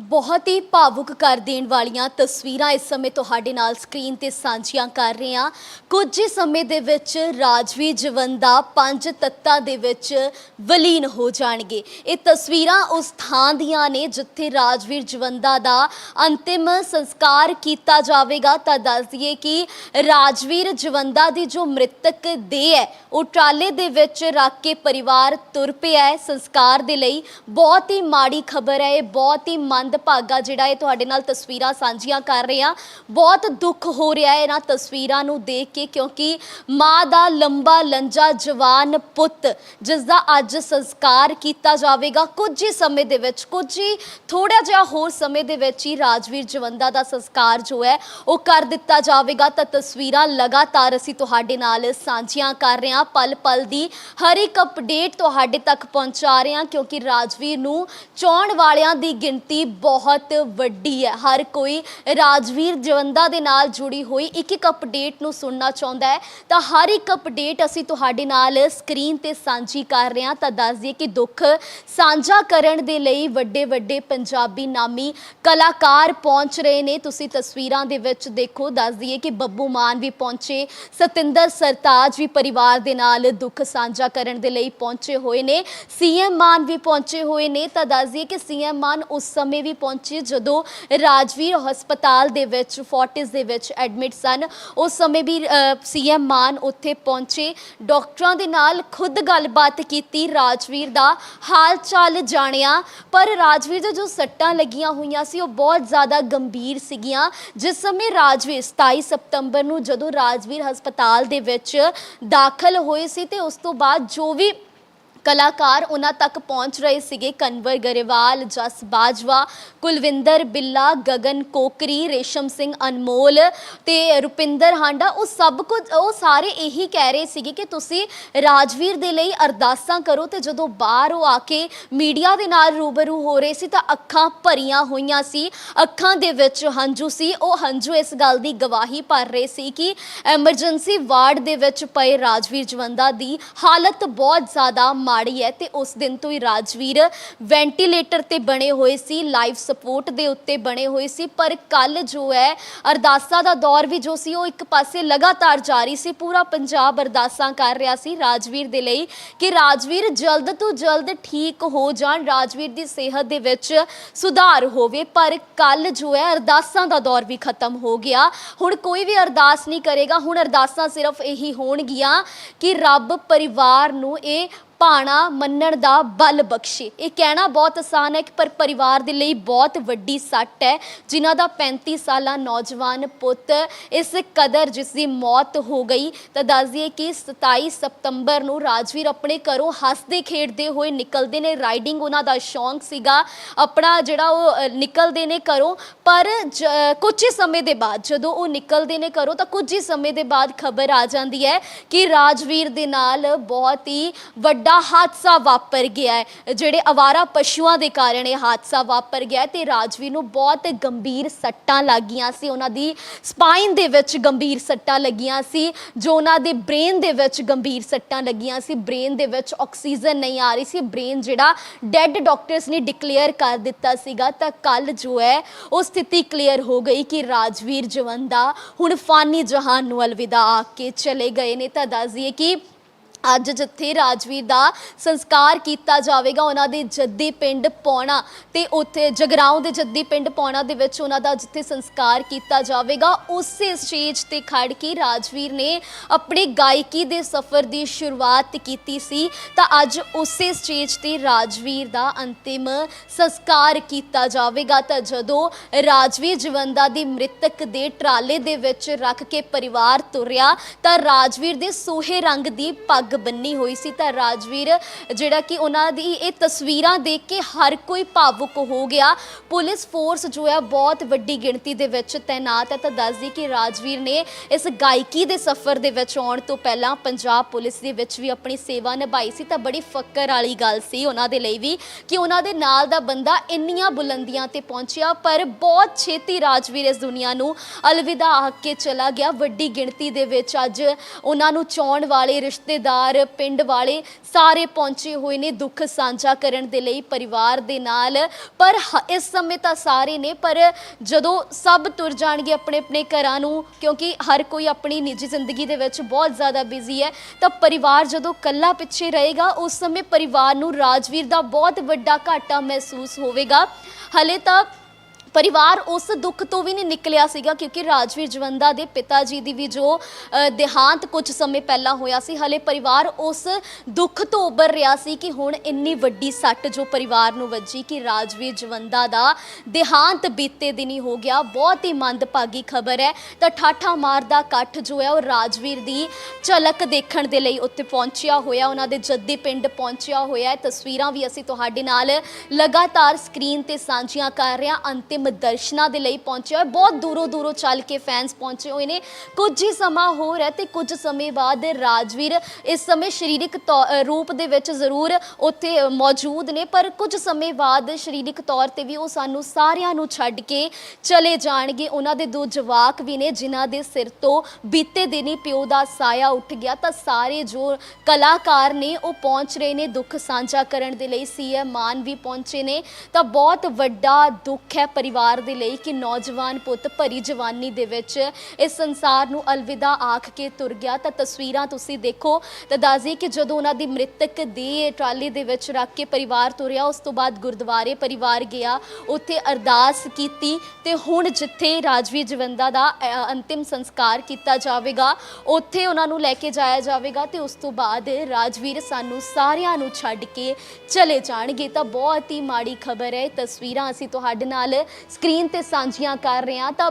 ਬਹੁਤ ਹੀ ਭਾਵੁਕ ਕਰ ਦੇਣ ਵਾਲੀਆਂ ਤਸਵੀਰਾਂ ਇਸ ਸਮੇਂ ਤੁਹਾਡੇ ਨਾਲ ਸਕਰੀਨ ਤੇ ਸਾਂਝੀਆਂ ਕਰ ਰਹੇ ਹਾਂ। ਕੁਝ ਹੀ ਸਮੇਂ ਦੇ ਵਿੱਚ ਰਾਜਵੀਰ ਜਵੰਦਾ ਪੰਜ ਤੱਤਾਂ ਦੇ ਵਿੱਚ ਵਿਲੀਨ ਹੋ ਜਾਣਗੇ। ਇਹ ਤਸਵੀਰਾਂ ਉਸ ਥਾਂ ਦੀਆਂ ਨੇ ਜਿੱਥੇ ਰਾਜਵੀਰ ਜਵੰਦਾ ਦਾ ਅੰਤਿਮ ਸੰਸਕਾਰ ਕੀਤਾ ਜਾਵੇਗਾ। ਤਾਂ ਦੱਸ ਦਈਏ ਕਿ ਰਾਜਵੀਰ ਜਵੰਦਾ ਦੀ ਜੋ ਮ੍ਰਿਤਕ ਦੇਹ ਹੈ, ਉਹ ਟਰਾਲੇ ਦੇ ਵਿੱਚ ਰੱਖ ਕੇ ਪਰਿਵਾਰ ਤੁਰ ਪਿਆ ਹੈ। ਸੰਸਕਾਰ ਦੇ ਲਈ ਬਹੁਤ ਹੀ ਮਾੜੀ ਖਬਰ ਹੈ, ਇਹ ਬਹੁਤ ਹੀ ਮਨ ਮੰਦਭਾਗਾ ਜਿਹੜਾ ਇਹ ਤੁਹਾਡੇ ਨਾਲ ਤਸਵੀਰਾਂ ਸਾਂਝੀਆਂ ਕਰ ਰਹੇ ਹਾਂ। ਬਹੁਤ ਦੁੱਖ ਹੋ ਰਿਹਾ ਹੈ ਇਹਨਾਂ ਤਸਵੀਰਾਂ ਨੂੰ ਦੇਖ ਕੇ ਕਿਉਂਕਿ ਮਾਂ ਦਾ ਲੰਬਾ ਲੰਜਾ ਜਵਾਨ ਪੁੱਤ ਜਿਸ ਦਾ ਅੱਜ ਸੰਸਕਾਰ ਕੀਤਾ ਜਾਵੇਗਾ। ਕੁਝ ਹੀ ਸਮੇਂ ਦੇ ਵਿੱਚ, ਕੁਝ ਹੀ ਥੋੜਾ ਜਿਹਾ ਹੋਰ ਸਮੇਂ ਦੇ ਵਿੱਚ ਹੀ ਰਾਜਵੀਰ ਜਵੰਦਾ ਦਾ ਸੰਸਕਾਰ ਜੋ ਹੈ ਉਹ ਕਰ ਦਿੱਤਾ ਜਾਵੇਗਾ। ਤਾਂ ਤਸਵੀਰਾਂ ਲਗਾਤਾਰ ਅਸੀਂ ਤੁਹਾਡੇ ਨਾਲ ਸਾਂਝੀਆਂ ਕਰ ਰਹੇ ਹਾਂ। ਪਲ ਪਲ ਦੀ ਹਰ ਇੱਕ ਅਪਡੇਟ ਤੁਹਾਡੇ ਤੱਕ ਪਹੁੰਚਾ ਰਹੇ ਹਾਂ ਕਿਉਂਕਿ ਰਾਜਵੀਰ ਨੂੰ ਚਾਹਣ ਵਾਲਿਆਂ ਦੀ ਗਿਣਤੀ ਬਹੁਤ ਵੱਡੀ ਹੈ। ਹਰ ਕੋਈ ਰਾਜਵੀਰ ਜਵੰਦਾ ਦੇ ਨਾਲ ਜੁੜੀ ਹੋਈ ਇੱਕ ਇੱਕ ਅਪਡੇਟ ਨੂੰ ਸੁਣਨਾ ਚਾਹੁੰਦਾ ਹੈ। ਤਾਂ ਹਰ ਇੱਕ ਅਪਡੇਟ ਅਸੀਂ ਤੁਹਾਡੇ ਨਾਲ ਸਕਰੀਨ ਤੇ ਸਾਂਝੀ ਕਰ ਰਹੇ ਹਾਂ। ਤਾਂ ਦੱਸ ਦਈਏ ਕਿ ਦੁੱਖ ਸਾਂਝਾ ਕਰਨ ਦੇ ਲਈ ਵੱਡੇ ਵੱਡੇ ਪੰਜਾਬੀ ਨਾਮੀ ਕਲਾਕਾਰ ਪਹੁੰਚ ਰਹੇ ਨੇ। ਤੁਸੀਂ ਤਸਵੀਰਾਂ ਦੇ ਵਿੱਚ ਦੇਖੋ, ਦੱਸ ਦਈਏ ਕਿ ਬੱਬੂ ਮਾਨ ਵੀ ਪਹੁੰਚੇ, ਸਤਿੰਦਰ ਸਰਤਾਜ ਵੀ ਪਰਿਵਾਰ ਦੇ ਨਾਲ ਦੁੱਖ ਸਾਂਝਾ ਕਰਨ ਦੇ ਲਈ ਪਹੁੰਚੇ ਹੋਏ ਨੇ। ਸੀਐਮ ਮਾਨ ਵੀ ਪਹੁੰਚੇ ਹੋਏ ਨੇ। ਤਾਂ ਦੱਸ ਦਈਏ ਕਿ ਸੀਐਮ ਮਾਨ ਉਸ ਸਮੇਂ ਵੀ ਪਹੁੰਚੇ ਜਦੋਂ ਰਾਜਵੀਰ ਹਸਪਤਾਲ ਦੇ ਵਿੱਚ ਫੋਰਟਿਸ ਦੇ ਵਿੱਚ ਐਡਮਿਟ ਸਨ, ਉਸ ਸਮੇਂ ਵੀ ਸੀਐਮ ਮਾਨ ਉੱਥੇ ਪਹੁੰਚੇ। ਡਾਕਟਰਾਂ ਦੇ ਨਾਲ ਖੁਦ ਗੱਲਬਾਤ ਕੀਤੀ ਰਾਜਵੀਰ ਦਾ। ਹਾਲ ਚਾਲ ਜਾਣਿਆ। ਪਰ ਰਾਜਵੀਰ ਦੇ ਜੋ ਸੱਟਾਂ ਲੱਗੀਆਂ ਹੋਈਆਂ ਸੀ, ਉਹ ਬਹੁਤ ਜ਼ਿਆਦਾ ਗੰਭੀਰ ਸੀਗੀਆਂ। ਜਿਸ ਸਮੇਂ ਰਾਜਵੀਰ 27 ਸਤੰਬਰ ਨੂੰ ਜਦੋਂ ਰਾਜਵੀਰ ਹਸਪਤਾਲ ਦੇ ਵਿੱਚ ਦਾਖਲ ਹੋਏ ਸੀ, ਤੇ ਉਸ ਤੋਂ ਬਾਅਦ ਜੋ ਵੀ ਕਲਾਕਾਰ ਉਹਨਾਂ ਤੱਕ ਪਹੁੰਚ ਰਹੇ ਸੀਗੇ ਕਨਵਰ ਗਰੇਵਾਲ, ਜਸ ਬਾਜਵਾ, ਕੁਲਵਿੰਦਰ ਬਿੱਲਾ, ਗਗਨ ਕੋਕਰੀ, ਰੇਸ਼ਮ ਸਿੰਘ ਅਨਮੋਲ ਤੇ ਰੁਪਿੰਦਰ ਹਾਂਡਾ। ਉਹ ਸਭ ਕੁਝ, ਉਹ ਸਾਰੇ ਇਹੀ ਕਹਿ ਰਹੇ ਸੀਗੇ ਕਿ ਤੁਸੀਂ ਰਾਜਵੀਰ ਦੇ ਲਈ ਅਰਦਾਸਾਂ ਕਰੋ ਤੇ ਜਦੋਂ ਬਾਹਰ ਉਹ ਆ ਕੇ ਮੀਡੀਆ ਦੇ ਨਾਲ ਰੂਬਰੂ ਹੋ ਰਹੇ ਸੀ ਤਾਂ ਅੱਖਾਂ ਭਰੀਆਂ ਹੋਈਆਂ ਸੀ। ਅੱਖਾਂ ਦੇ ਵਿੱਚ ਹੰਝੂ ਸੀ। ਉਹ ਹੰਝੂ ਇਸ ਗੱਲ ਦੀ ਗਵਾਹੀ ਭਰ ਰਹੇ ਸੀ ਕਿ ਐਮਰਜੈਂਸੀ ਵਾਰਡ ਦੇ ਵਿੱਚ ਪਏ ਰਾਜਵੀਰ ਜਵੰਦਾ ਦੀ ਹਾਲਤ ਬਹੁਤ ਜ਼ਿਆਦਾ ਮਾੜੀ ਹੈ ਤੇ ਉਸ ਦਿਨ ਤੋਂ ਹੀ ਰਾਜਵੀਰ ਵੈਂਟੀਲੇਟਰ ਤੇ ਬਣੇ ਹੋਏ ਸੀ ਲਾਈਫ ਸਪੋਰਟ ਦੇ ਉੱਤੇ ਬਣੇ ਹੋਏ ਸੀ। ਪਰ ਕੱਲ ਜੋ ਹੈ, ਅਰਦਾਸਾਂ ਦਾ ਦੌਰ ਵੀ ਜੋ ਸੀ, ਉਹ ਇੱਕ ਪਾਸੇ ਲਗਾਤਾਰ ਜਾਰੀ ਸੀ। ਪੂਰਾ ਪੰਜਾਬ ਅਰਦਾਸਾਂ ਕਰ ਰਿਹਾ ਸੀ ਰਾਜਵੀਰ ਦੇ ਲਈ ਕਿ ਰਾਜਵੀਰ ਜਲਦ ਤੋਂ ਜਲਦ ਠੀਕ ਹੋ ਜਾਣ, ਰਾਜਵੀਰ ਦੀ ਸਿਹਤ ਦੇ ਵਿੱਚ ਸੁਧਾਰ ਹੋਵੇ। ਪਰ ਕੱਲ ਜੋ ਹੈ, ਅਰਦਾਸਾਂ ਦਾ ਦੌਰ ਵੀ ਖਤਮ ਹੋ ਗਿਆ। ਹੁਣ ਕੋਈ ਵੀ ਅਰਦਾਸ ਨਹੀਂ ਕਰੇਗਾ। ਹੁਣ ਅਰਦਾਸਾਂ ਸਿਰਫ ਇਹੀ ਹੋਣਗੀਆਂ ਕਿ ਰੱਬ ਪਰਿਵਾਰ ਨੂੰ ਇਹ ਭਾਣਾ ਮੰਨਣ ਦਾ ਬਲ ਬਖਸ਼ੇ। ਇਹ ਕਹਿਣਾ ਬਹੁਤ ਆਸਾਨ ਹੈ ਕਿ ਪਰ ਪਰਿਵਾਰ ਦੇ ਲਈ ਬਹੁਤ ਵੱਡੀ ਸੱਟ ਹੈ। ਜਿਨ੍ਹਾਂ ਦਾ 35 ਸਾਲਾ ਨੌਜਵਾਨ ਪੁੱਤ ਇਸ ਕਦਰ ਜਿਸ ਦੀ ਮੌਤ ਹੋ ਗਈ, ਤਾਂ ਦੱਸ ਦਈਏ ਕਿ 27 ਸਤੰਬਰ ਨੂੰ ਰਾਜਵੀਰ ਆਪਣੇ ਘਰੋਂ ਹੱਸਦੇ ਖੇਡਦੇ ਹੋਏ ਨਿਕਲਦੇ ਨੇ। ਰਾਈਡਿੰਗ ਉਹਨਾਂ ਦਾ ਸ਼ੌਂਕ ਸੀਗਾ, ਆਪਣਾ ਜਿਹੜਾ ਉਹ ਨਿਕਲਦੇ ਨੇ ਘਰੋਂ। ਪਰ ਜ- ਕੁਝ ਹੀ ਸਮੇਂ ਦੇ ਬਾਅਦ, ਜਦੋਂ ਉਹ ਨਿਕਲਦੇ ਨੇ ਘਰੋਂ, ਤਾਂ ਕੁਝ ਹੀ ਸਮੇਂ ਦੇ ਬਾਅਦ ਖਬਰ ਆ ਜਾਂਦੀ ਹੈ ਕਿ ਰਾਜਵੀਰ ਦੇ ਨਾਲ ਬਹੁਤ ਹੀ ਵੱਡਾ ਹਾਦਸਾ ਵਾਪਰ ਗਿਆ ਹੈ, ਜਿਹੜੇ ਅਵਾਰਾ ਪਸ਼ੂਆਂ ਦੇ ਕਾਰਨ ਇਹ ਹਾਦਸਾ ਵਾਪਰ ਗਿਆ ਹੈ ਤੇ ਰਾਜਵੀਰ ਨੂੰ ਬਹੁਤ ਗੰਭੀਰ ਸੱਟਾਂ ਲੱਗੀਆਂ ਸੀ। ਉਹਨਾਂ ਦੀ ਸਪਾਈਨ ਦੇ ਵਿੱਚ ਗੰਭੀਰ ਸੱਟਾਂ ਲੱਗੀਆਂ ਸੀ, ਜੋ ਉਹਨਾਂ ਦੇ ਬ੍ਰੇਨ ਦੇ ਵਿੱਚ ਗੰਭੀਰ ਸੱਟਾਂ ਲੱਗੀਆਂ ਸੀ। ਬ੍ਰੇਨ ਦੇ ਵਿੱਚ ਆਕਸੀਜਨ ਨਹੀਂ ਆ ਰਹੀ ਸੀ। ਬ੍ਰੇਨ ਜਿਹੜਾ ਡੈੱਡ ਡਾਕਟਰਸ ਨੇ ਡਿਕਲੇਅਰ ਕਰ ਦਿੱਤਾ ਸੀਗਾ। ਤਾਂ ਕੱਲ ਜੋ ਹੈ, ਉਹ ਸਥਿਤੀ ਕਲੀਅਰ ਹੋ ਗਈ ਕਿ ਰਾਜਵੀਰ ਜਵੰਦਾ ਹੁਣ ਫਾਨੀ ਜਹਾਨ ਨੂੰ ਅਲਵਿਦਾ ਆ ਕੇ ਚਲੇ ਗਏ ਨੇ। ਤਾਂ ਦੱਸ ਦਈਏ ਕਿ ਅੱਜ ਜਿੱਥੇ ਰਾਜਵੀਰ ਦਾ ਸੰਸਕਾਰ ਕੀਤਾ ਜਾਵੇਗਾ, ਉਹਨਾਂ ਦੇ ਜੱਦੀ ਪਿੰਡ ਪੌਣਾ ਤੇ ਉੱਥੇ ਜਗਰਾਉਂ ਦੇ ਜੱਦੀ ਪਿੰਡ ਪੌਣਾ ਦੇ ਵਿੱਚ ਉਹਨਾਂ ਦਾ ਜਿੱਥੇ ਸੰਸਕਾਰ ਕੀਤਾ ਜਾਵੇਗਾ, ਉਸੇ ਸਟੇਜ ਤੇ ਖੜ ਕੇ ਰਾਜਵੀਰ ਨੇ ਆਪਣੇ ਗਾਇਕੀ ਦੇ ਸਫ਼ਰ ਦੀ ਸ਼ੁਰੂਆਤ ਕੀਤੀ ਸੀ। ਤਾਂ ਅੱਜ ਉਸੇ ਸਟੇਜ ਤੇ ਰਾਜਵੀਰ ਦਾ ਅੰਤਿਮ ਸੰਸਕਾਰ ਕੀਤਾ ਜਾਵੇਗਾ। ਤਾਂ ਜਦੋਂ ਰਾਜਵੀਰ ਜਵੰਦਾ ਦੀ ਮ੍ਰਿਤਕ ਦੇ ਟਰਾਲੇ ਦੇ ਵਿੱਚ ਰੱਖ ਕੇ ਪਰਿਵਾਰ ਤੁਰਿਆ, ਤਾਂ ਰਾਜਵੀਰ ਦੇ ਸੂਹੇ ਰੰਗ ਦੀ ਪੱਗ ਬੰਨੀ ਹੋਈ ਸੀ ਤਾਂ ਰਾਜਵੀਰ, ਜਿਹੜਾ ਕਿ ਉਹਨਾਂ ਦੀ ਇਹ ਤਸਵੀਰਾਂ ਦੇਖ ਕੇ ਹਰ ਕੋਈ ਭਾਵੁਕ ਹੋ ਗਿਆ। ਪੁਲਿਸ ਫੋਰਸ ਜੋ ਹੈ ਬਹੁਤ ਵੱਡੀ ਗਿਣਤੀ ਦੇ ਵਿੱਚ ਤਾਇਨਾਤ ਹੈ। ਤਾਂ ਦੱਸਦੀ ਕਿ ਰਾਜਵੀਰ ਨੇ ਇਸ ਗਾਇਕੀ ਦੇ ਸਫ਼ਰ ਦੇ ਵਿੱਚ ਆਉਣ ਤੋਂ ਪਹਿਲਾਂ ਪੰਜਾਬ ਪੁਲਿਸ ਦੇ ਵਿੱਚ ਵੀ ਆਪਣੀ ਸੇਵਾ ਨਿਭਾਈ ਸੀ। ਤਾਂ ਬੜੀ ਫੱਕਰ ਵਾਲੀ ਗੱਲ ਸੀ ਉਹਨਾਂ ਦੇ ਲਈ ਵੀ ਕਿ ਉਹਨਾਂ ਦੇ ਨਾਲ ਦਾ ਬੰਦਾ ਇੰਨੀਆਂ ਬੁਲੰਦੀਆਂ ਤੇ ਪਹੁੰਚਿਆ, ਪਰ ਬਹੁਤ ਛੇਤੀ ਰਾਜਵੀਰ ਇਸ ਦੁਨੀਆ ਨੂੰ ਅਲਵਿਦਾ ਆਖ ਕੇ ਚਲਾ ਗਿਆ। ਵੱਡੀ ਗਿਣਤੀ ਦੇ ਵਿੱਚ ਅੱਜ ਉਹਨਾਂ ਨੂੰ ਚਾਹਣ ਵਾਲੇ ਰਿਸ਼ਤੇਦਾਰ ਰਿਸ਼ਤੇਦਾਰ ਪਿੰਡ ਵਾਲੇ ਸਾਰੇ ਪਹੁੰਚੇ ਹੋਏ ਨੇ ਦੁੱਖ ਸਾਂਝਾ ਕਰਨ ਦੇ ਲਈ ਪਰਿਵਾਰ ਦੇ ਨਾਲ। ਪਰ ਇਸ ਸਮੇਂ ਤਾਂ ਸਾਰੇ ਨੇ, ਪਰ ਜਦੋਂ ਸਭ ਤੁਰ ਜਾਣਗੇ ਆਪਣੇ ਆਪਣੇ ਘਰਾਂ ਨੂੰ, ਕਿਉਂਕਿ ਹਰ ਕੋਈ ਆਪਣੀ ਨਿੱਜੀ ਜ਼ਿੰਦਗੀ ਦੇ ਵਿੱਚ ਬਹੁਤ ਜ਼ਿਆਦਾ ਬਿਜ਼ੀ ਹੈ, ਤਾਂ ਪਰਿਵਾਰ ਜਦੋਂ ਕੱਲਾ ਪਿੱਛੇ ਰਹੇਗਾ, ਉਸ ਸਮੇਂ ਪਰਿਵਾਰ ਨੂੰ ਰਾਜਵੀਰ ਦਾ ਬਹੁਤ ਵੱਡਾ ਘਾਟਾ ਮਹਿਸੂਸ ਹੋਵੇਗਾ। ਹਲੇ ਤਾਂ ਪਰਿਵਾਰ ਉਸ ਦੁੱਖ ਤੋਂ ਵੀ ਨਹੀਂ ਨਿਕਲਿਆ ਸੀਗਾ ਕਿਉਂਕਿ ਰਾਜਵੀਰ ਜਵੰਦਾ ਦੇ ਪਿਤਾ ਜੀ ਦੀ ਵੀ ਜੋ ਅ, ਦੇਹਾਂਤ ਕੁਝ ਸਮੇਂ ਪਹਿਲਾਂ ਹੋਇਆ ਸੀ ਹਲੇ ਪਰਿਵਾਰ ਉਸ ਦੁੱਖ ਤੋਂ ਉੱਭਰ ਰਿਹਾ ਸੀ ਕਿ ਹੁਣ ਇੰਨੀ ਵੱਡੀ ਸੱਟ ਜੋ ਪਰਿਵਾਰ ਨੂੰ ਵੱਜੀ ਕਿ ਰਾਜਵੀਰ ਜਵੰਦਾ ਦਾ ਦੇਹਾਂਤ ਬੀਤੇ ਦਿਨੀ ਹੋ ਗਿਆ। ਬਹੁਤ ਹੀ ਮੰਦਭਾਗੀ ਖਬਰ ਹੈ। ਤਾਂ ਠਾਠਾ ਮਾਰਦਾ ਇਕੱਠ ਜੋ ਹੈ ਉਹ ਰਾਜਵੀਰ ਦੀ ਝਲਕ ਦੇਖਣ ਦੇ ਲਈ ਉੱਥੇ ਪਹੁੰਚਿਆ ਹੋਇਆ ਉਹਨਾਂ ਦੇ ਜੱਦੀ ਪਿੰਡ ਪਹੁੰਚਿਆ ਹੋਇਆ ਹੈ। ਤਸਵੀਰਾਂ ਵੀ ਅਸੀਂ ਤੁਹਾਡੇ ਨਾਲ ਲਗਾਤਾਰ ਸਕਰੀਨ ਤੇ ਸਾਂਝੀਆਂ ਕਰ ਰਹੇ ਹਾਂ। ਅੰਤਿਮ ਦਰਸ਼ਨਾਂ ਦੇ ਲਈ ਪਹੁੰਚਿਆ ਹੋਇਆ ਬਹੁਤ ਦੂਰੋਂ ਦੂਰੋਂ ਚੱਲ ਕੇ ਫੈਨਸ ਪਹੁੰਚੇ ਹੋਏ ਨੇ। ਕੁਝ ਹੀ ਸਮਾਂ ਹੋਰ ਹੈ ਤੇ ਕੁਝ ਸਮੇਂ ਬਾਅਦ ਰਾਜਵੀਰ ਇਸ ਸਮੇਂ ਸਰੀਰਕ ਰੂਪ ਦੇ ਵਿੱਚ ਜ਼ਰੂਰ ਉੱਥੇ ਮੌਜੂਦ ਨੇ। ਪਰ ਕੁਝ ਸਮੇਂ ਬਾਅਦ ਸਰੀਰਕ ਤੌਰ ਤੇ ਵੀ ਉਹ ਸਾਨੂੰ ਸਾਰਿਆਂ ਨੂੰ ਛੱਡ ਕੇ ਚਲੇ ਜਾਣਗੇ। ਉਹਨਾਂ ਦੇ ਦੋ ਜਵਾਕ ਵੀ ਨੇ, ਜਿਨ੍ਹਾਂ ਦੇ ਸਿਰ ਤੋਂ ਬੀਤੇ ਦਿਨੀ ਪਿਓ ਦਾ ਸਾਇਆ ਉੱਠ ਗਿਆ। ਤਾਂ ਸਾਰੇ ਜੋ ਕਲਾਕਾਰ ਨੇ ਉਹ ਪਹੁੰਚ ਰਹੇ ਨੇ ਦੁੱਖ ਸਾਂਝਾ ਕਰਨ ਦੇ ਲਈ। ਸੀਐਮ ਮਾਨ ਵੀ ਪਹੁੰਚੇ ਨੇ। ਤਾਂ ਬਹੁਤ ਵੱਡਾ ਦੁੱਖ ਹੈ ਪਰਿਵਾਰ ਪਰਿਵਾਰ ਦੇ ਲਈ ਕਿ ਨੌਜਵਾਨ ਪੁੱਤ ਭਰੀ ਜਵਾਨੀ ਦੇ ਵਿੱਚ ਇਸ ਸੰਸਾਰ ਨੂੰ ਅਲਵਿਦਾ ਆਖ ਕੇ ਤੁਰ ਗਿਆ। ਤਾਂ ਤਸਵੀਰਾਂ ਤੁਸੀਂ ਦੇਖੋ ਤਾਂ ਦੱਸਦੀ ਕਿ ਜਦੋਂ ਉਹਨਾਂ ਦੀ ਮ੍ਰਿਤਕ ਦੇ ਟਰਾਲੀ ਦੇ ਵਿੱਚ ਰੱਖ ਕੇ ਪਰਿਵਾਰ ਤੁਰਿਆ, ਉਸ ਤੋਂ ਬਾਅਦ ਗੁਰਦੁਆਰੇ ਪਰਿਵਾਰ ਗਿਆ, ਉੱਥੇ ਅਰਦਾਸ ਕੀਤੀ ਤੇ ਹੁਣ ਜਿੱਥੇ ਰਾਜਵੀਰ ਜਵੰਦਾ ਦਾ ਅੰਤਿਮ ਸੰਸਕਾਰ ਕੀਤਾ ਜਾਵੇਗਾ, ਉੱਥੇ ਉਹਨਾਂ ਨੂੰ ਲੈ ਕੇ ਜਾਇਆ ਜਾਵੇਗਾ ਤੇ ਉਸ ਤੋਂ ਬਾਅਦ ਰਾਜਵੀਰ ਸਾਨੂੰ ਸਾਰਿਆਂ ਨੂੰ ਛੱਡ ਕੇ ਚਲੇ ਜਾਣਗੇ। ਤਾਂ ਬਹੁਤ ਹੀ ਮਾੜੀ ਖਬਰ ਹੈ। ਇਹ ਤਸਵੀਰਾਂ ਅਸੀਂ ਤੁਹਾਡੇ ਨਾਲ ਸਕਰੀਨ ਤੇ ਸਾਂਝੀਆਂ ਕਰ ਰਹੇ ਹਾਂ ਤਾਂ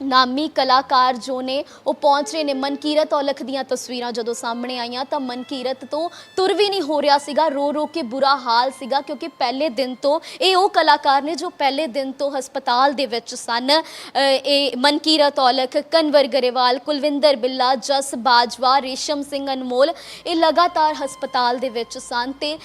ਨਾਮੀ ਕਲਾਕਾਰ ਜੋ ਨੇ, ਉਹ ਪਹੁੰਚ ਰਹੇ ਨੇ ਮਨਕੀਰਤ ਔਲਖ ਦੀਆਂ ਤਸਵੀਰਾਂ ਜਦੋਂ ਸਾਹਮਣੇ ਆਈਆਂ ਤਾਂ ਮਨਕੀਰਤ ਤੋਂ ਤੁਰ ਵੀ ਨਹੀਂ ਹੋ ਰਿਹਾ ਸੀਗਾ, ਰੋ ਰੋ ਕੇ ਬੁਰਾ ਹਾਲ ਸੀਗਾ ਕਿਉਂਕਿ ਪਹਿਲੇ ਦਿਨ ਤੋਂ ਇਹ ਉਹ ਕਲਾਕਾਰ ਨੇ ਜੋ ਪਹਿਲੇ ਦਿਨ ਤੋਂ ਹਸਪਤਾਲ ਦੇ ਵਿੱਚ ਸਨ। ਇਹ ਮਨਕੀਰਤ ਔਲਖ, ਕਨਵਰ ਗਰੇਵਾਲ, ਕੁਲਵਿੰਦਰ ਬਿੱਲਾ, ਜਸ ਬਾਜਵਾ, ਰੇਸ਼ਮ ਸਿੰਘ ਅਨਮੋਲ, ਇਹ ਲਗਾਤਾਰ ਹਸਪਤਾਲ ਦੇ ਵਿੱਚ ਸਨ ਤੇ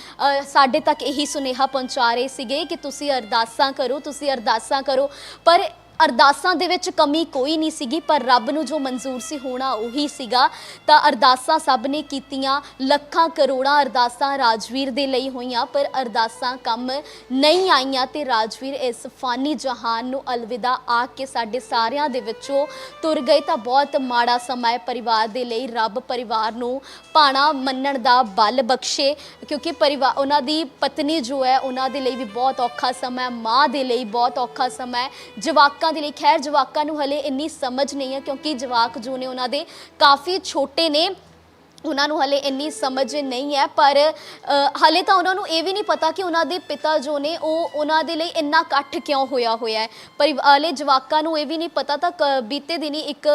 ਸਾਡੇ ਤੱਕ ਇਹੀ ਸੁਨੇਹਾ ਪਹੁੰਚਾ ਰਹੇ ਸੀਗੇ ਕਿ ਤੁਸੀਂ ਅਰਦਾਸਾਂ ਕਰੋ, ਤੁਸੀਂ ਅਰਦਾਸਾਂ ਕਰੋ। ਪਰ ਅਰਦਾਸਾਂ ਦੇ ਵਿੱਚ ਕਮੀ ਕੋਈ ਨਹੀਂ ਸੀਗੀ, ਪਰ ਰੱਬ ਨੂੰ ਜੋ ਮਨਜ਼ੂਰ ਸੀ ਹੋਣਾ ਉਹੀ ਸੀਗਾ। ਤਾਂ ਅਰਦਾਸਾਂ ਸਭ ਨੇ ਕੀਤੀਆਂ, ਲੱਖਾਂ ਕਰੋੜਾਂ ਅਰਦਾਸਾਂ ਰਾਜਵੀਰ ਦੇ ਲਈ ਹੋਈਆਂ, ਪਰ ਅਰਦਾਸਾਂ ਕੰਮ ਨਹੀਂ ਆਈਆਂ ਤੇ ਰਾਜਵੀਰ ਇਸ ਫਾਨੀ ਜਹਾਨ ਨੂੰ ਅਲਵਿਦਾ ਆ ਕੇ ਸਾਡੇ ਸਾਰਿਆਂ ਦੇ ਵਿੱਚੋਂ ਤੁਰ ਗਏ। ਤਾਂ ਬਹੁਤ ਮਾੜਾ ਸਮਾਂ ਹੈ ਪਰਿਵਾਰ ਦੇ ਲਈ। ਰੱਬ ਪਰਿਵਾਰ ਨੂੰ ਪਾਣਾ ਮੰਨਣ ਦਾ ਬਲ ਬਖਸ਼ੇ, ਕਿਉਂਕਿ ਪਰਿਵਾਰ ਉਹਨਾਂ ਦੀ ਪਤਨੀ ਜੋ ਹੈ, ਉਹਨਾਂ ਦੇ ਲਈ ਵੀ ਬਹੁਤ ਔਖਾ ਸਮਾਂ ਹੈ, ਮਾਂ ਦੇ ਲਈ ਬਹੁਤ ਔਖਾ ਸਮਾਂ ਹੈ, ਜਵਾਕ ਦੇ ਲਈ। ਖੈਰ ਜਵਾਕਾਂ ਨੂੰ ਹਲੇ ਇੰਨੀ ਸਮਝ ਨਹੀਂ ਹੈ ਕਿਉਂਕਿ ਜਵਾਕ ਜੋ ਨੇ ਉਹਨਾਂ ਦੇ ਕਾਫੀ ਛੋਟੇ ਨੇ। ਉਹਨਾਂ ਨੂੰ ਹਲੇ ਇੰਨੀ ਸਮਝ ਨਹੀਂ ਹੈ ਪਰ ਅ, ਹਲੇ ਤਾਂ ਉਹਨਾਂ ਨੂੰ ਇਹ ਵੀ ਨਹੀਂ ਪਤਾ ਕਿ ਉਹਨਾਂ ਦੇ ਪਿਤਾ ਜੋ ਨੇ ਉਹ ਉਹਨਾਂ ਦੇ ਲਈ ਇੰਨਾ ਇਕੱਠ ਕਿਉਂ ਹੋਇਆ ਹੋਇਆ ਹੈ। ਪਰ ਹਲੇ ਜਵਾਕਾਂ ਨੂੰ ਇਹ ਵੀ ਨਹੀਂ ਪਤਾ ਤਾਂ ਕ- ਬੀਤੇ ਦਿਨੀ ਇੱਕ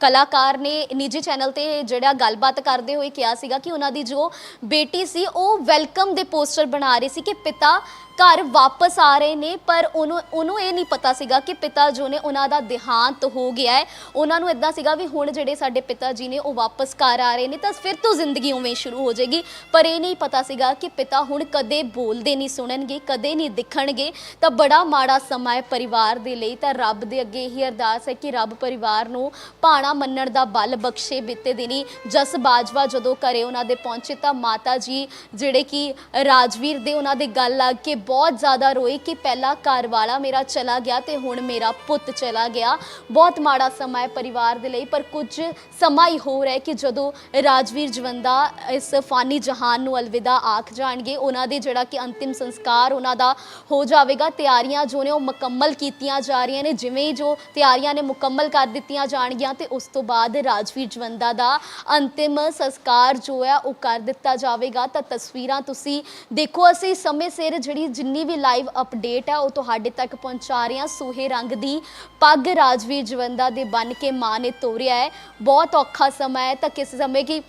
ਕਲਾਕਾਰ ਨੇ ਨਿੱਜੀ ਚੈਨਲ ਤੇ ਜਿਹੜਾ ਗੱਲਬਾਤ ਕਰਦੇ ਹੋਏ ਕਿਹਾ ਸੀਗਾ ਕਿ ਉਹਨਾਂ ਦੀ ਜੋ ਬੇਟੀ ਸੀ ਉਹ ਵੈਲਕਮ ਦੇ ਪੋਸਟਰ ਬਣਾ ਰਹੀ ਸੀ ਕਿ ਪਿਤਾ ਘਰ ਵਾਪਸ ਆ ਰਹੇ ਨੇ, ਪਰ ਉਹਨੂੰ ਉਹਨੂੰ ਇਹ ਨਹੀਂ ਪਤਾ ਸੀਗਾ ਕਿ ਪਿਤਾ ਜੋ ਨੇ ਉਹਨਾਂ ਦਾ ਦੇਹਾਂਤ ਹੋ ਗਿਆ ਹੈ। ਉਹਨਾਂ ਨੂੰ ਇਦਾਂ ਸੀਗਾ ਵੀ ਹੁਣ ਜਿਹੜੇ ਸਾਡੇ ਪਿਤਾ ਜੀ ਨੇ ਉਹ ਵਾਪਸ ਘਰ ਆ ਰਹੇ ਨੇ, ਤਾਂ ਫਿਰ ਤੋਂ ਜ਼ਿੰਦਗੀ ਉਵੇਂ ਹੀ ਸ਼ੁਰੂ ਹੋ ਜਾਏਗੀ। ਪਰ ਇਹ ਨਹੀਂ ਪਤਾ ਸੀਗਾ ਕਿ ਪਿਤਾ ਹੁਣ ਕਦੇ ਬੋਲਦੇ ਨਹੀਂ ਸੁਣਨਗੇ, ਕਦੇ ਨਹੀਂ ਦਿਖਣਗੇ। ਤਾਂ ਬੜਾ ਮਾੜਾ ਸਮਾਂ ਹੈ ਪਰਿਵਾਰ ਦੇ ਲਈ, ਤਾਂ ਰੱਬ ਦੇ ਅੱਗੇ ਇਹੀ ਅਰਦਾਸ ਹੈ ਕਿ ਰੱਬ ਪਰਿਵਾਰ ਨੂੰ ਭਾਣਾ ਮੰਨਣ ਦਾ ਬਲ ਬਖਸ਼ੇ ਬੀਤੇ ਦਿਨੀ ਜਸ ਬਾਜਵਾ ਜਦੋਂ ਘਰੇ ਉਹਨਾਂ ਦੇ ਪਹੁੰਚੇ, ਤਾਂ ਮਾਤਾ ਜੀ ਜਿਹੜੇ ਕਿ ਰਾਜਵੀਰ ਦੇ ਉਹਨਾਂ ਦੇ ਗੱਲ ਲੱਗ ਕੇ ਬਹੁਤ ਜ਼ਿਆਦਾ ਰੋਏ ਕਿ ਪਹਿਲਾ ਘਰ ਵਾਲਾ ਮੇਰਾ ਚਲਾ ਗਿਆ ਤੇ ਹੁਣ ਮੇਰਾ ਪੁੱਤ ਚਲਾ ਗਿਆ। ਬਹੁਤ ਮਾੜਾ ਸਮਾਂ ਹੈ ਪਰਿਵਾਰ ਦੇ ਲਈ, ਪਰ ਕੁਝ ਸਮਾਂ ਹੀ ਹੋਰ ਹੈ ਕਿ ਜਦੋਂ ਰਾਜਵੀਰ ਜਵੰਦਾ ਇਸ ਫਾਨੀ ਜਹਾਨ ਨੂੰ ਅਲਵਿਦਾ ਆਖ ਜਾਣਗੇ, ਉਹਨਾਂ ਦੇ ਜਿਹੜਾ ਕਿ ਅੰਤਿਮ ਸੰਸਕਾਰ ਉਹਨਾਂ ਦਾ ਹੋ ਜਾਵੇਗਾ। ਤਿਆਰੀਆਂ ਜੋ ਨੇ ਉਹ ਮੁਕੰਮਲ ਕੀਤੀਆਂ ਜਾ ਰਹੀਆਂ ਨੇ, ਜਿਵੇਂ ਹੀ ਜੋ ਤਿਆਰੀਆਂ ਨੇ ਮੁਕੰਮਲ ਕਰ ਦਿੱਤੀਆਂ ਜਾਣਗੀਆਂ ਤੇ ਉਸ ਤੋਂ ਬਾਅਦ ਰਾਜਵੀਰ ਜਵੰਦਾ ਦਾ ਅੰਤਿਮ ਸੰਸਕਾਰ ਜੋ ਹੈ ਉਹ ਕਰ ਦਿੱਤਾ ਜਾਵੇਗਾ। ਤਾਂ ਤਸਵੀਰਾਂ ਤੁਸੀਂ ਦੇਖੋ, ਅਸੀਂ ਸਮੇਂ ਸਿਰ ਜਿਹੜੀ ਜਿੰਨੀ ਵੀ ਲਾਈਵ ਅਪਡੇਟ ਹੈ ਉਹ ਤੁਹਾਡੇ ਤੱਕ ਪਹੁੰਚਾ ਰਹੇ ਹਾਂ। ਸੂਹੇ ਰੰਗ ਦੀ ਪੱਗ ਰਾਜਵੀਰ ਜਵੰਦਾ ਦੇ ਬਨ ਕੇ ਮਾਂ ਨੇ ਤੋਰਿਆ ਹੈ। ਬਹੁਤ ਔਖਾ ਸਮਾਂ ਹੈ। ਤਾਂ ਕਿਸ ਸਮੇਂ ਕੀ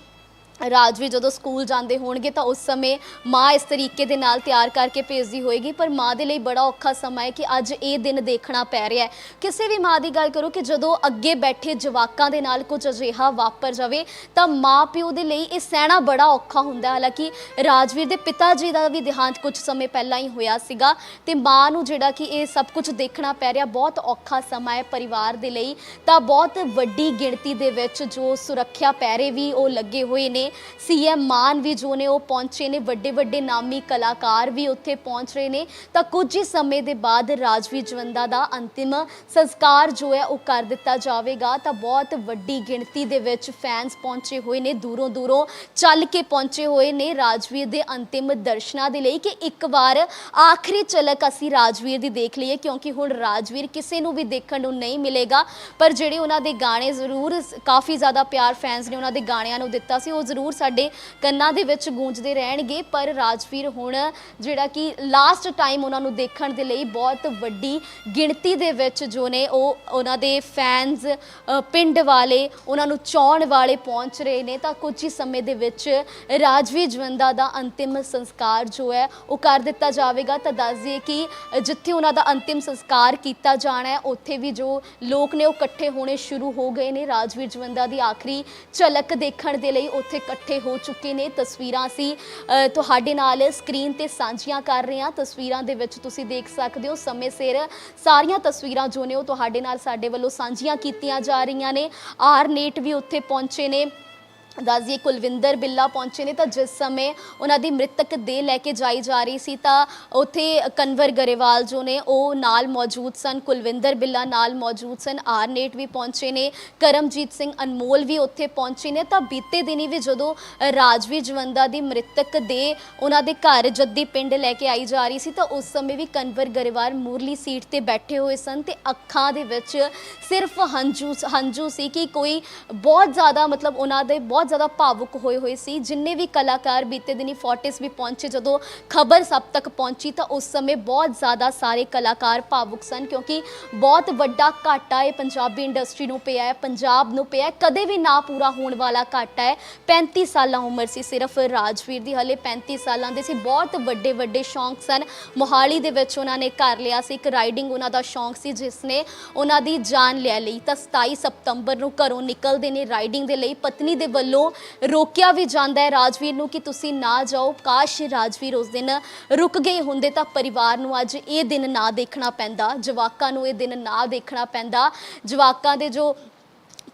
ਰਾਜਵੀਰ ਜਦੋਂ ਸਕੂਲ ਜਾਂਦੇ ਹੋਣਗੇ ਤਾਂ ਉਸ ਸਮੇਂ ਮਾਂ ਇਸ ਤਰੀਕੇ ਦੇ ਨਾਲ ਤਿਆਰ ਕਰਕੇ ਭੇਜਦੀ ਹੋਏਗੀ, ਪਰ ਮਾਂ ਦੇ ਲਈ ਬੜਾ ਔਖਾ ਸਮਾਂ ਹੈ ਕਿ ਅੱਜ ਇਹ ਦਿਨ ਦੇਖਣਾ ਪੈ ਰਿਹਾ ਹੈ। ਕਿਸੇ ਵੀ ਮਾਂ ਦੀ ਗੱਲ ਕਰੋ ਕਿ ਜਦੋਂ ਅੱਗੇ ਬੈਠੇ ਜਵਾਕਾਂ ਦੇ ਨਾਲ ਕੁਝ ਅਜਿਹਾ ਵਾਪਰ ਜਾਵੇ, ਤਾਂ ਮਾਂ ਪਿਓ ਦੇ ਲਈ ਇਹ ਸਹਿਣਾ ਬੜਾ ਔਖਾ ਹੁੰਦਾ ਹਾਲਾਂਕਿ ਰਾਜਵੀਰ ਦੇ ਪਿਤਾ ਜੀ ਦਾ ਵੀ ਦੇਹਾਂਤ ਕੁਝ ਸਮੇਂ ਪਹਿਲਾਂ ਹੀ ਹੋਇਆ ਸੀਗਾ ਤੇ ਮਾਂ ਨੂੰ ਜਿਹੜਾ ਕਿ ਇਹ ਸਭ ਕੁਝ ਦੇਖਣਾ ਪੈ ਰਿਹਾ, ਬਹੁਤ ਔਖਾ ਸਮਾਂ ਹੈ ਪਰਿਵਾਰ ਦੇ ਲਈ। ਤਾਂ ਬਹੁਤ ਵੱਡੀ ਗਿਣਤੀ ਦੇ ਵਿੱਚ ਜੋ ਸੁਰੱਖਿਆ ਪੈਰੇ ਵੀ ਉਹ ਲੱਗੇ ਹੋਏ ਨੇ ਨੇ ਸੀਐਮ ਮਾਨ ਵੀ ਜੋ ਨੇ ਉਹ ਪਹੁੰਚੇ ਨੇ, ਵੱਡੇ ਵੱਡੇ ਨਾਮੀ ਕਲਾਕਾਰ ਵੀ ਉੱਥੇ ਪਹੁੰਚ ਰਹੇ ਨੇ। ਤਾਂ ਕੁਝ ਹੀ ਸਮੇਂ ਦੇ ਬਾਅਦ ਰਾਜਵੀਰ ਜਵੰਦਾ ਦਾ ਅੰਤਿਮ ਸੰਸਕਾਰ ਜੋ ਹੈ ਉਹ ਕਰ ਦਿੱਤਾ ਜਾਵੇਗਾ। ਤਾਂ ਬਹੁਤ ਵੱਡੀ ਗਿਣਤੀ ਦੇ ਵਿੱਚ ਫੈਨਸ ਪਹੁੰਚੇ ਹੋਏ ਨੇ, ਦੂਰੋਂ ਦੂਰੋਂ ਚੱਲ ਕੇ ਪਹੁੰਚੇ ਹੋਏ ਨੇ ਰਾਜਵੀਰ ਦੇ ਅੰਤਿਮ ਦਰਸ਼ਨਾਂ ਦੇ ਲਈ ਕਿ ਇੱਕ ਵਾਰ ਆਖਰੀ ਝਲਕ ਅਸੀਂ ਰਾਜਵੀਰ ਦੀ ਦੇਖ ਲਈਏ, ਕਿਉਂਕਿ ਹੁਣ ਰਾਜਵੀਰ ਕਿਸੇ ਨੂੰ ਵੀ ਦੇਖਣ ਨੂੰ ਨਹੀਂ ਮਿਲੇਗਾ। ਪਰ ਜਿਹੜੇ ਉਹਨਾਂ ਦੇ ਗਾਣੇ ਜ਼ਰੂਰ ਕਾਫੀ ਜ਼ਿਆਦਾ ਪਿਆਰ ਫੈਨਸ ਨੇ ਉਹਨਾਂ ਦੇ ਗਾਣਿਆਂ ਨੂੰ ਦਿੱਤਾ ਸੀ, ਉਹ ਜ਼ਰੂਰ ਸਾਡੇ ਕੰਨਾਂ ਦੇ ਵਿੱਚ ਗੂੰਜਦੇ ਰਹਿਣਗੇ। ਪਰ ਰਾਜਵੀਰ ਹੁਣ ਜਿਹੜਾ ਕਿ ਲਾਸਟ ਟਾਈਮ ਉਹਨਾਂ ਨੂੰ ਦੇਖਣ ਦੇ ਲਈ ਬਹੁਤ ਵੱਡੀ ਗਿਣਤੀ ਦੇ ਵਿੱਚ ਜੋ ਨੇ ਉਹ ਉਹਨਾਂ ਦੇ ਫੈਨਸ ਪਿੰਡ ਵਾਲੇ ਉਹਨਾਂ ਨੂੰ ਚਾਹਣ ਵਾਲੇ ਪਹੁੰਚ ਰਹੇ ਨੇ। ਤਾਂ ਕੁਝ ਹੀ ਸਮੇਂ ਦੇ ਵਿੱਚ ਰਾਜਵੀਰ ਜਵੰਦਾ ਦਾ ਅੰਤਿਮ ਸੰਸਕਾਰ ਜੋ ਹੈ ਉਹ ਕਰ ਦਿੱਤਾ ਜਾਵੇਗਾ। ਤਾਂ ਦੱਸ ਦਈਏ ਕਿ ਜਿੱਥੇ ਉਹਨਾਂ ਦਾ ਅੰਤਿਮ ਸੰਸਕਾਰ ਕੀਤਾ ਜਾਣਾ ਹੈ, ਉੱਥੇ ਵੀ ਜੋ ਲੋਕ ਨੇ ਉਹ ਇਕੱਠੇ ਹੋਣੇ ਸ਼ੁਰੂ ਹੋ ਗਏ ਨੇ। ਰਾਜਵੀਰ ਜਵੰਦਾ ਦੀ ਆਖਰੀ ਝਲਕ ਦੇਖਣ ਦੇ ਲਈ ਉੱਥੇ ਇਕੱਠੇ ਹੋ ਚੁੱਕੇ ਨੇ ਤਸਵੀਰਾਂ ਅਸੀਂ ਅ, ਤੁਹਾਡੇ ਨਾਲ ਸਕਰੀਨ ਤੇ ਸਾਂਝੀਆਂ ਕਰ ਰਹੇ ਹਾਂ। ਤਸਵੀਰਾਂ ਦੇ ਵਿੱਚ ਤੁਸੀਂ ਦੇਖ ਸਕਦੇ ਹੋ ਸਮੇਂ ਸਿਰ ਸਾਰੀਆਂ ਤਸਵੀਰਾਂ ਜੋ ਨੇ ਉਹ ਤੁਹਾਡੇ ਨਾਲ ਸਾਡੇ ਵੱਲੋਂ ਸਾਂਝੀਆਂ ਕੀਤੀਆਂ ਜਾ ਰਹੀਆਂ ਨੇ। ਆਰ ਨੇਟ ਵੀ ਉੱਥੇ ਪਹੁੰਚੇ ਨੇ। ਦੱਸਦੀਏ ਕੁਲਵਿੰਦਰ ਬਿੱਲਾ ਪਹੁੰਚੇ ਨੇ ਤਾਂ ਜਿਸ ਸਮੇਂ ਉਹਨਾਂ ਦੀ ਮ੍ਰਿਤਕ ਦੇਹ ਲੈ ਕੇ ਜਾਈ ਜਾ ਰਹੀ ਸੀ ਤਾਂ ਉੱਥੇ ਕਨਵਰ ਗਰੇਵਾਲ ਜੋ ਨੇ ਉਹ ਨਾਲ ਮੌਜੂਦ ਸਨ, ਕੁਲਵਿੰਦਰ ਬਿੱਲਾ ਨਾਲ ਮੌਜੂਦ ਸਨ, ਆਰਨੇਟ ਵੀ ਪਹੁੰਚੇ ਨੇ, ਕਰਮਜੀਤ ਸਿੰਘ ਅਨਮੋਲ ਵੀ ਉੱਥੇ ਪਹੁੰਚੇ ਨੇ ਤਾਂ ਬੀਤੇ ਦਿਨੀ ਵੀ ਜਦੋਂ ਰਾਜਵੀ ਜਵੰਦਾ ਦੀ ਮ੍ਰਿਤਕ ਦੇਹ ਉਹਨਾਂ ਦੇ ਘਰ ਜੱਦੀ ਪਿੰਡ ਲੈ ਕੇ ਆਈ ਜਾ ਰਹੀ ਸੀ ਤਾਂ ਉਸ ਸਮੇਂ ਵੀ ਕਨਵਰ ਗਰੇਵਾਲ ਮੂਰਲੀ ਸੀਟ ਤੇ ਬੈਠੇ ਹੋਏ ਸਨ ਤੇ ਅੱਖਾਂ ਦੇ ਵਿੱਚ ਸਿਰਫ ਹੰਝੂ ਹੰਝੂ ਸੀ ਕਿ ਕੋਈ ਬਹੁਤ ਜ਼ਿਆਦਾ ਮਤਲਬ ਉਹਨਾਂ ਦੇ ਬਹੁਤ ਜ਼ਿਆਦਾ ਭਾਵੁਕ ਹੋਏ ਹੋਏ ਸੀ। ਜਿੰਨੇ ਵੀ ਕਲਾਕਾਰ ਬੀਤੇ ਦਿਨੀ ਫੋਰਟਿਸ ਵੀ ਪਹੁੰਚੇ। ਜਦੋਂ ਖਬਰ ਸਭ ਤੱਕ ਪਹੁੰਚੀ ਤਾਂ ਉਸ ਸਮੇਂ ਬਹੁਤ ਜ਼ਿਆਦਾ ਸਾਰੇ ਕਲਾਕਾਰ ਭਾਵੁਕ ਸਨ ਕਿਉਂਕਿ ਬਹੁਤ ਵੱਡਾ ਘਾਟਾ ਇਹ ਪੰਜਾਬੀ ਇੰਡਸਟਰੀ ਨੂੰ ਪਿਆ ਹੈ, ਪੰਜਾਬ ਨੂੰ ਪਿਆ ਹੈ। ਕਦੇ ਵੀ ਨਾ ਪੂਰਾ ਹੋਣ ਵਾਲਾ ਘਾਟਾ ਹੈ। 35 ਸਾਲਾਂ ਉਮਰ ਸੀ ਸਿਰਫ ਰਾਜਵੀਰ ਦੀ। ਹਲੇ 35 ਸਾਲਾਂ ਦੇ ਸੀ। ਬਹੁਤ ਵੱਡੇ ਵੱਡੇ ਸ਼ੌਂਕ ਸਨ। ਮੋਹਾਲੀ ਦੇ ਵਿੱਚ ਉਹਨਾਂ ਨੇ ਘਰ ਲਿਆ ਸੀ। ਇੱਕ ਰਾਈਡਿੰਗ ਉਹਨਾਂ ਦਾ ਸ਼ੌਂਕ ਸੀ ਜਿਸ ਨੇ ਉਹਨਾਂ ਦੀ ਜਾਨ ਲੈ ਲਈ। ਤਾਂ 27 ਸਤੰਬਰ ਨੂੰ ਘਰੋਂ ਨਿਕਲਦੇ ਨੇ ਰਾਈਡਿੰਗ ਦੇ ਲਈ। ਪਤਨੀ ਦੇ ਵੱਲੋਂ ਰੋਕਿਆ ਵੀ ਜਾਂਦਾ ਹੈ ਰਾਜਵੀਰ ਨੂੰ ਕਿ ਤੁਸੀਂ ਨਾ ਜਾਓ। ਕਾਸ਼ ਰਾਜਵੀਰ ਉਸ ਦਿਨ ਰੁਕ ਗਏ ਹੁੰਦੇ ਤਾਂ ਪਰਿਵਾਰ ਨੂੰ ਅੱਜ ਇਹ ਦਿਨ ਨਾ ਦੇਖਣਾ ਪੈਂਦਾ। ਜਵਾਕਾਂ ਨੂੰ ਇਹ ਦਿਨ ਨਾ ਦੇਖਣਾ ਪੈਂਦਾ। ਜਵਾਕਾਂ ਦੇ ਜੋ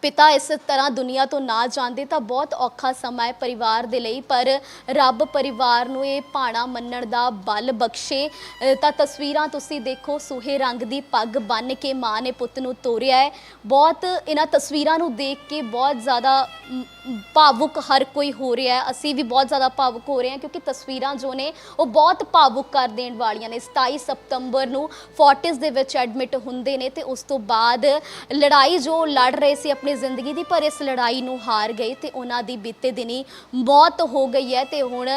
ਪਿਤਾ ਇਸ ਤਰ੍ਹਾਂ ਦੁਨੀਆ ਤੋਂ ਨਾ ਜਾਂਦੇ ਤਾਂ ਬਹੁਤ ਔਖਾ ਸਮਾਂ ਹੈ ਪਰਿਵਾਰ ਦੇ ਲਈ ਪਰ ਰੱਬ ਪਰਿਵਾਰ ਨੂੰ ਇਹ ਭਾਣਾ ਮੰਨਣ ਦਾ ਬਲ ਬਖਸ਼ੇ। ਅ, ਤਾਂ ਤਸਵੀਰਾਂ ਤੁਸੀਂ ਦੇਖੋ ਸੂਹੇ ਰੰਗ ਦੀ ਪੱਗ ਬੰਨ ਕੇ ਮਾਂ ਨੇ ਪੁੱਤ ਨੂੰ ਤੋਰਿਆ ਹੈ। ਬਹੁਤ ਇਹਨਾਂ ਤਸਵੀਰਾਂ ਨੂੰ ਦੇਖ ਕੇ ਬਹੁਤ ਜ਼ਿਆਦਾ ਮ, ਮ, ਭਾਵੁਕ ਹਰ ਕੋਈ ਹੋ ਰਿਹਾ ਹੈ। ਅਸੀਂ ਵੀ ਬਹੁਤ ਜ਼ਿਆਦਾ ਭਾਵੁਕ ਹੋ ਰਹੇ ਹਾਂ ਕਿਉਂਕਿ ਤਸਵੀਰਾਂ ਜੋ ਨੇ ਉਹ ਬਹੁਤ ਭਾਵੁਕ ਕਰ ਦੇਣ ਵਾਲੀਆਂ ਨੇ। 27 ਸਤੰਬਰ ਨੂੰ ਫੋਰਟਿਸ ਦੇ ਵਿੱਚ ਐਡਮਿਟ ਹੁੰਦੇ ਨੇ ਤੇ ਉਸ ਤੋਂ ਬਾਅਦ ਲੜਾਈ ਜੋ ਲੜ ਰਹੇ ਸੀ ਆਪਣੀ ਜ਼ਿੰਦਗੀ ਦੀ, ਪਰ ਇਸ ਲੜਾਈ ਨੂੰ ਹਾਰ ਗਏ ਤੇ ਉਹਨਾਂ ਦੀ ਬੀਤੇ ਦਿਨੀ ਮੌਤ ਹੋ ਗਈ ਹੈ ਤੇ ਹੁਣ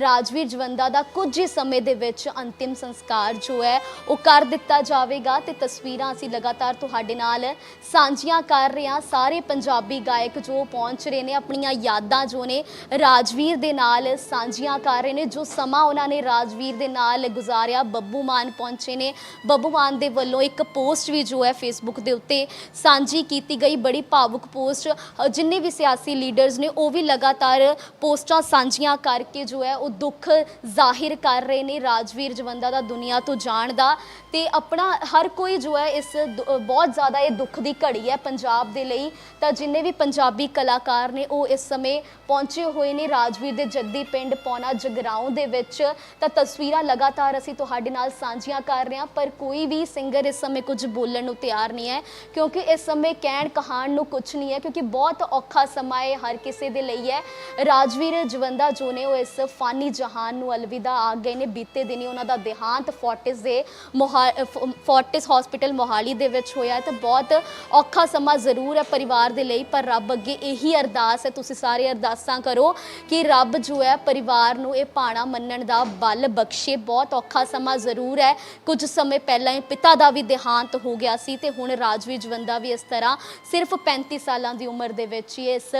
ਰਾਜਵੀਰ ਜਵੰਦਾ ਦਾ ਕੁਝ ਹੀ ਸਮੇਂ ਦੇ ਵਿੱਚ ਅੰਤਿਮ ਸੰਸਕਾਰ ਜੋ ਹੈ ਉਹ ਕਰ ਦਿੱਤਾ ਜਾਵੇਗਾ ਤੇ ਤਸਵੀਰਾਂ ਅਸੀਂ ਲਗਾਤਾਰ ਤੁਹਾਡੇ ਨਾਲ ਸਾਂਝੀਆਂ ਕਰ ਰਹੇ ਹਾਂ। ਸਾਰੇ ਪੰਜਾਬੀ ਗਾਇਕ ਜੋ ਪਹੁੰਚ ਰਹੇ ਨੇ, ਆਪਣੀਆਂ ਯਾਦਾਂ ਜੋ ਨੇ ਰਾਜਵੀਰ ਦੇ ਨਾਲ ਸਾਂਝੀਆਂ ਕਰ ਰਹੇ ਨੇ, ਜੋ ਸਮਾਂ ਉਹਨਾਂ ਨੇ ਰਾਜਵੀਰ ਦੇ ਨਾਲ ਗੁਜ਼ਾਰਿਆ, ਬੱਬੂ ਮਾਨ ਪਹੁੰਚੇ ਨੇ। ਬੱਬੂ ਮਾਨ ਦੇ ਵੱਲੋਂ ਇੱਕ ਪੋਸਟ ਵੀ ਜੋ ਹੈ ਫੇਸਬੁੱਕ ਦੇ ਉੱਤੇ ਸਾਂਝੀ ਕੀਤੀ ਗਈ। ਬੜੀ ਭਾਵੁਕ ਪੋਸਟ ਜਿੰਨੇ ਵੀ ਸਿਆਸੀ ਲੀਡਰਸ ਨੇ, ਉਹ ਵੀ ਲਗਾਤਾਰ ਪੋਸਟਾਂ ਸਾਂਝੀਆਂ ਕਰਕੇ ਜੋ ਹੈ, ਉਹ ਦੁੱਖ ਜ਼ਾਹਿਰ ਕਰ ਰਹੇ ਨੇ ਰਾਜਵੀਰ ਜਵੰਦਾ ਦਾ ਦੁਨੀਆ ਤੋਂ ਜਾਣ ਦਾ। ਤੇ ਆਪਣਾ ਹਰ ਕੋਈ ਜੋ ਹੈ, ਇਸ ਦੁ- ਬਹੁਤ ਜ਼ਿਆਦਾ ਇਹ ਦੁੱਖ ਦੀ ਘੜੀ ਹੈ ਪੰਜਾਬ ਦੇ ਲਈ। ਤਾਂ ਜਿੰਨੇ ਵੀ ਪੰਜਾਬੀ ਕਲਾਕਾਰ ਨੇ, ਉਹ ਇਸ ਸਮੇਂ ਪਹੁੰਚੇ ਹੋਏ ਨੇ ਰਾਜਵੀਰ ਦੇ ਜੱਦੀ ਪਿੰਡ ਪੌਣਾ ਜਗਰਾਉਂ ਦੇ ਵਿੱਚ। ਤਾਂ ਤਸਵੀਰਾਂ ਲਗਾਤਾਰ ਅਸੀਂ ਤੁਹਾਡੇ ਨਾਲ ਸਾਂਝੀਆਂ ਕਰ ਰਹੇ ਹਾਂ, ਪਰ ਕੋਈ ਵੀ ਸਿੰਗਰ ਇਸ ਸਮੇਂ ਕੁਝ ਬੋਲਣ ਨੂੰ ਤਿਆਰ ਨਹੀਂ ਹੈ, ਕਿਉਂਕਿ ਇਸ ਸਮੇਂ ਕਹਿਣ ਕਹਾਣ ਨੂੰ ਕੁਝ ਨਹੀਂ ਹੈ ਕਿਉਂਕਿ ਬਹੁਤ ਔਖਾ ਸਮਾਂ ਇਹ ਹਰ ਕਿਸੇ ਦੇ ਲਈ ਹੈ। ਰਾਜਵੀਰ ਜਵੰਦਾ ਜੋ ਨੇ ਉਹ ਇਸ ਫਾਨੀ ਜਹਾਨ ਨੂੰ ਅਲਵਿਦਾ ਆ ਗਏ ਨੇ। ਬੀਤੇ ਦਿਨੀ ਉਹਨਾਂ ਦਾ ਦੇਹਾਂਤ ਫੋਰਟਿਸ ਦੇ ਫੋਰਟਿਸ ਹਸਪੀਟਲ ਮੋਹਾਲੀ ਦੇ ਵਿੱਚ ਹੋਇਆ ਹੈ ਤਾਂ ਬਹੁਤ ਔਖਾ ਸਮਾਂ ਜ਼ਰੂਰ ਹੈ ਪਰਿਵਾਰ ਦੇ ਲਈ, ਪਰ ਰੱਬ ਅੱਗੇ ਇਹੀ ਅਰਦਾਸ ਹੈ। ਤੁਸੀਂ ਸਾਰੇ ਅਰਦਾਸਾਂ ਕਰੋ ਕਿ ਰੱਬ ਜੋ ਹੈ ਪਰਿਵਾਰ ਨੂੰ ਇਹ ਪਾਣਾ ਮੰਨਣ ਦਾ ਬਲ ਬਖਸ਼ੇ। ਬਹੁਤ ਔਖਾ ਸਮਾਂ ਜ਼ਰੂਰ ਹੈ। ਕੁਝ ਸਮੇਂ ਪਹਿਲਾਂ ਹੀ ਪਿਤਾ ਦਾ ਵੀ ਦੇਹਾਂਤ ਹੋ ਗਿਆ ਸੀ ਤੇ ਹੁਣ ਰਾਜਵੀਰ ਜਵੰਦਾ ਵੀ ਇਸ ਤਰ੍ਹਾਂ ਸਿਰਫ 35 ਸਾਲਾਂ ਦੀ ਉਮਰ ਦੇ ਵਿੱਚ ਹੀ ਇਸ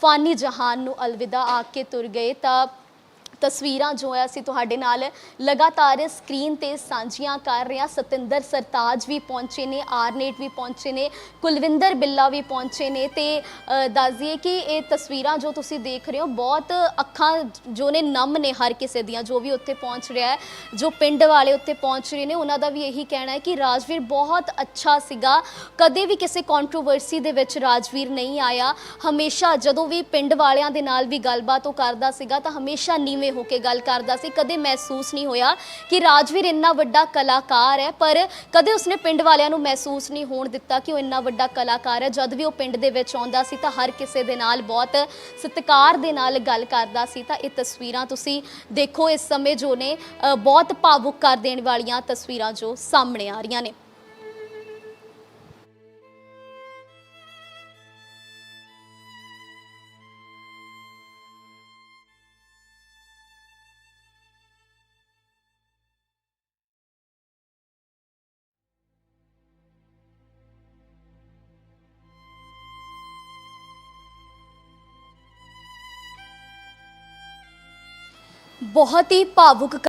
ਫਾਨੀ ਜਹਾਨ ਨੂੰ ਅਲਵਿਦਾ ਆ ਕੇ ਤੁਰ ਗਏ ਤਾਂ ਤਸਵੀਰਾਂ ਜੋ ਹੈ ਅਸੀਂ ਤੁਹਾਡੇ ਨਾਲ ਲਗਾਤਾਰ ਸਕਰੀਨ ਤੇ ਸਾਂਝੀਆਂ ਕਰ ਰਹੇ ਹਾਂ। ਸਤਿੰਦਰ ਸਰਤਾਜ ਵੀ ਪਹੁੰਚੇ ਨੇ ਆਰਨੇਟ ਵੀ ਪਹੁੰਚੇ ਨੇ ਕੁਲਵਿੰਦਰ ਬਿੱਲਾ ਵੀ ਪਹੁੰਚੇ ਨੇ ਤੇ ਅ, ਦੱਸ ਦਈਏ ਕਿ ਇਹ ਤਸਵੀਰਾਂ ਜੋ ਤੁਸੀਂ ਦੇਖ ਰਹੇ ਹੋ ਬਹੁਤ ਅੱਖਾਂ ਜੋ ਨੇ ਨਮ ਨੇ ਹਰ ਕਿਸੇ ਦੀਆਂ ਜੋ ਵੀ ਉੱਥੇ ਪਹੁੰਚ ਰਿਹਾ ਹੈ ਜੋ ਪਿੰਡ ਵਾਲੇ ਉੱਥੇ ਪਹੁੰਚ ਰਹੇ ਨੇ ਉਹਨਾਂ ਦਾ ਵੀ ਇਹੀ ਕਹਿਣਾ ਹੈ ਕਿ ਰਾਜਵੀਰ ਬਹੁਤ ਅੱਛਾ ਸੀਗਾ। ਕਦੇ ਵੀ ਕਿਸੇ ਕੰਟਰੋਵਰਸੀ ਦੇ ਵਿੱਚ ਰਾਜਵੀਰ ਨਹੀਂ ਆਇਆ। ਹਮੇਸ਼ਾ ਜਦੋਂ ਵੀ ਪਿੰਡ ਵਾਲਿਆਂ ਦੇ ਨਾਲ ਵੀ ਗੱਲਬਾਤ ਉਹ ਕਰਦਾ ਸੀਗਾ ਤਾਂ ਹਮੇਸ਼ਾ ਨੀਵੇਂ ਹੋ ਕੇ ਗੱਲ ਕਰਦਾ ਸੀ ਕਦੇ ਮਹਿਸੂਸ ਨਹੀਂ ਹੋਇਆ ਕਿ ਰਾਜਵੀਰ ਇੰਨਾ ਵੱਡਾ ਕਲਾਕਾਰ ਹੈ ਪਰ ਕਦੇ ਉਸਨੇ ਪਿੰਡ ਵਾਲਿਆਂ ਨੂੰ ਮਹਿਸੂਸ ਨਹੀਂ ਹੋਣ ਦਿੱਤਾ ਕਿ ਉਹ ਇੰਨਾ ਵੱਡਾ ਕਲਾਕਾਰ ਹੈ। ਜਦ ਵੀ ਉਹ ਪਿੰਡ ਦੇ ਵਿੱਚ ਆਉਂਦਾ ਸੀ ਤਾਂ ਹਰ ਕਿਸੇ ਦੇ ਨਾਲ ਬਹੁਤ ਸਤਿਕਾਰ ਦੇ ਨਾਲ ਗੱਲ ਕਰਦਾ ਸੀ। ਤਾਂ ਇਹ ਤਸਵੀਰਾਂ ਤੁਸੀਂ ਦੇਖੋ ਇਸ ਸਮੇਂ ਜੋ ਨੇ ਅ, ਬਹੁਤ ਭਾਵੁਕ ਕਰ ਦੇਣ ਵਾਲੀਆਂ ਤਸਵੀਰਾਂ ਜੋ ਸਾਹਮਣੇ ਆ ਰਹੀਆਂ ਨੇ। ਬਹੁਤ ਹੀ ਭਾਵੁਕ